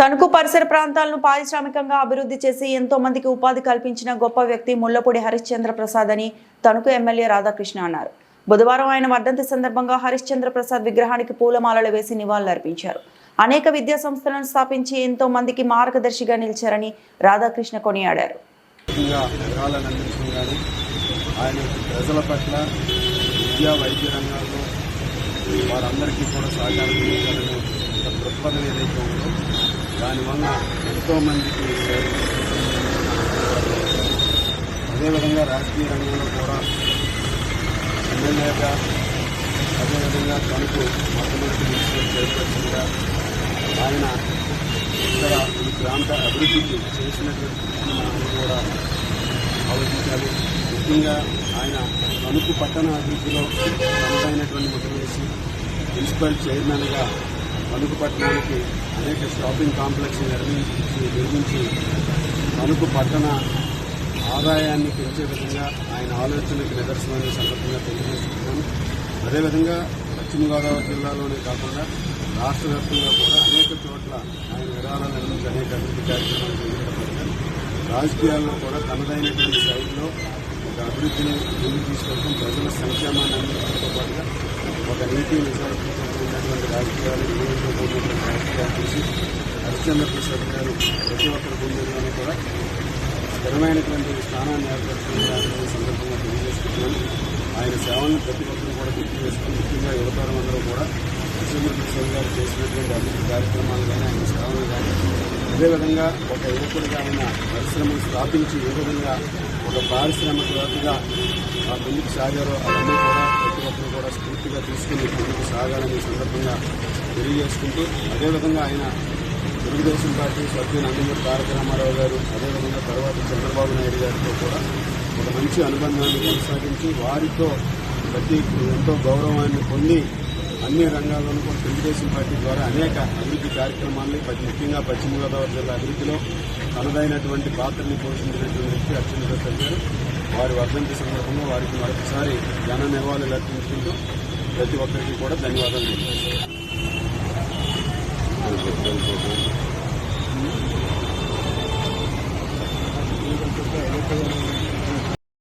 తణుకు పరిసర ప్రాంతాలను పారిశ్రామికంగా అభివృద్ధి చేసి ఎంతో మందికి ఉపాధి కల్పించిన గొప్ప వ్యక్తి ముళ్ళపూడి హరిశ్చంద్ర ప్రసాద్ అని తణుకు ఎమ్మెల్యే రాధాకృష్ణ అన్నారు. బుధవారం ఆయన వర్ధంతి సందర్భంగా హరిశ్చంద్ర ప్రసాద్ విగ్రహానికి పూలమాలలు వేసి నివాళులర్పించారు. అనేక విద్యా సంస్థలను స్థాపించి ఎంతో మందికి మార్గదర్శిగా నిలిచారని రాధాకృష్ణ కొనియాడారు. ఆయన ప్రజల పట్ల విద్యా వైద్య రంగాల్లో వారందరికీ కూడా సహకారం ఒక దృక్పథం ఏదైతే ఉందో దానివల్ల ఎంతో మందికి అదేవిధంగా రాజకీయ రంగంలో కూడా ఎమ్మెల్యేగా అదేవిధంగా తనకు మొట్టమొదటి మినిస్టర్ చైర్పర్సన్గా ఆయన ఇక్కడ ఈ ప్రాంత అభివృద్ధికి చేసినటువంటి కృషిని మనం కూడా ఆలోచించాలి. ముఖ్యంగా ఆయన తణుకు పట్టణ అభివృద్ధిలో తనదైనటువంటి ముద్ర వేసి మున్సిపల్ చైర్మన్గా తణుకు పట్టణానికి అనేక షాపింగ్ కాంప్లెక్స్ నిర్మించి నిర్మించి తణుకు పట్టణ ఆదాయాన్ని పెంచే విధంగా ఆయన ఆలోచనకు నిదర్శనమైన సందర్భంగా తెలియజేస్తున్నాను అదేవిధంగా పశ్చిమ గోదావరి జిల్లాలోనే కాకుండా రాష్ట్ర వ్యాప్తంగా కూడా అనేక చోట్ల ఆయన విరాళాలు నిర్మించి అనేక అభివృద్ధి కార్యక్రమాలు చేపట్టారు. రాజకీయాల్లో కూడా తనదైనటువంటి శైలిలో ఒక అభివృద్ధిని ముందుకు తీసుకెళ్తాం ప్రజల సంక్షేమాన్ని అందించడంతో పాటుగా ఒక నీతి నిజాయితీతో ఉన్నటువంటి రాజకీయాలు విలువలతో కూడినటువంటి రాజకీయాలు చేసి హరిశ్చంద్రపు ప్రసాద్ ప్రతి ఒక్కరి గుండెల్లోనూ కూడా స్థిరమైనటువంటి స్థానాన్ని ఏర్పరచుకునే సందర్భంగా తెలియజేసుకుంటున్నాను. ఆయన సేవలను ప్రతి ఒక్కరు కూడా గుర్తు చేసుకుని ముఖ్యంగా యువతరం అందరూ కూడా హరిశ్చంద్రపు ప్రసాద్ గారు చేసినటువంటి అభివృద్ధి కార్యక్రమాలు కానీ ఆయన సేవలు కానీ అదేవిధంగా ఒక యువకుడిగా ఆయన పరిశ్రమను స్థాపించి ఏ విధంగా ఒక పారిశ్రామికవేత్తగా ఆ ముందుకు సాగారో అవన్నీ కూడా ప్రతి కూడా స్ఫూర్తిగా తీసుకుని ముందుకు సాగాలని సందర్భంగా తెలియజేసుకుంటూ అదేవిధంగా ఆయన తెలుగుదేశం పార్టీ సభ్యులు నందమూరి తారక రామారావు గారు అదేవిధంగా తర్వాత చంద్రబాబు నాయుడు గారితో కూడా ఒక మంచి అనుబంధాన్ని కొనసాగించి వారితో ప్రతి ఎంతో గౌరవాన్ని పొంది అన్ని రంగాల్లోనూ కూడా తెలుగుదేశం పార్టీ ద్వారా అనేక అభివృద్ధి కార్యక్రమాల్ని ముఖ్యంగా పశ్చిమ గోదావరి జిల్లా అభివృద్ధిలో తనదైనటువంటి పాత్రని పోషించినటువంటి వ్యక్తి అర్చన గారు వారి వర్ధంతి సందర్భంగా వారికి మరొకసారి ఘన నివాళులు అర్పించుకుంటూ ప్రతి ఒక్కరికి కూడా ధన్యవాదాలు తెలియజేస్తాను